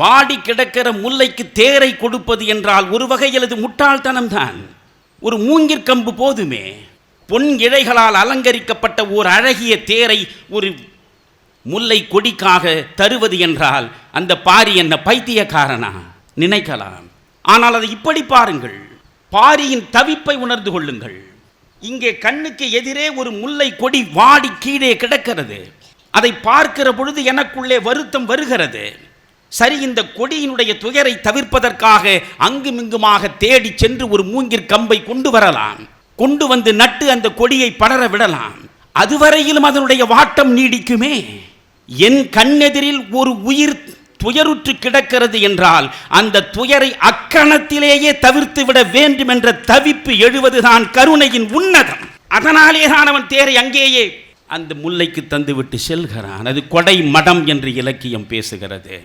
வாடி கிடக்கிற முல்லைக்கு தேரை கொடுப்பது என்றால் ஒரு வகையில் அது முட்டாள்தனம்தான். ஒரு மூங்கிற்கம்பு போதுமே. பொன் இழைகளால் அலங்கரிக்கப்பட்ட ஓர் அழகிய தேரை ஒரு முல்லை கொடிக்காக தருவது என்றால் அந்த பாரி என்ன பைத்தியக்காரனா? நினைக்கலாம். ஆனால் அதை இப்படி பாருங்கள். பாரியின் தவிப்பை உணர்ந்து கொள்ளுங்கள். இங்கே கண்ணுக்கு எதிரே ஒரு முல்லை கொடி வாடி கீழே கிடக்கிறது. அதை பார்க்கிற பொழுது எனக்குள்ளே வருத்தம் வருகிறது. சரி இந்த கொடியினுடைய துயரை தவிர்ப்பதற்காக அங்குமிங்குமாக தேடி சென்று ஒரு மூங்கிற் கம்பை கொண்டு வரலாம். கொண்டு வந்து நட்டு அந்த கொடியை படர விடலாம். அதுவரையிலும் அதனுடைய வாட்டம் நீடிக்குமே. என் கண்ணெதிரில் ஒரு உயிர் துயருற்று கிடக்கிறது என்றால் அந்த துயரை அக்கணத்திலேயே தவிர்த்து விட வேண்டும் என்ற தவிப்பு எழுவதுதான் கருணையின் உன்னதம். அதனாலே தான் அவன் தேரை அங்கேயே அந்த முல்லைக்கு தந்துவிட்டு செல்கிறான். அது கொடை மடம் என்று இலக்கியம் பேசுகிறது.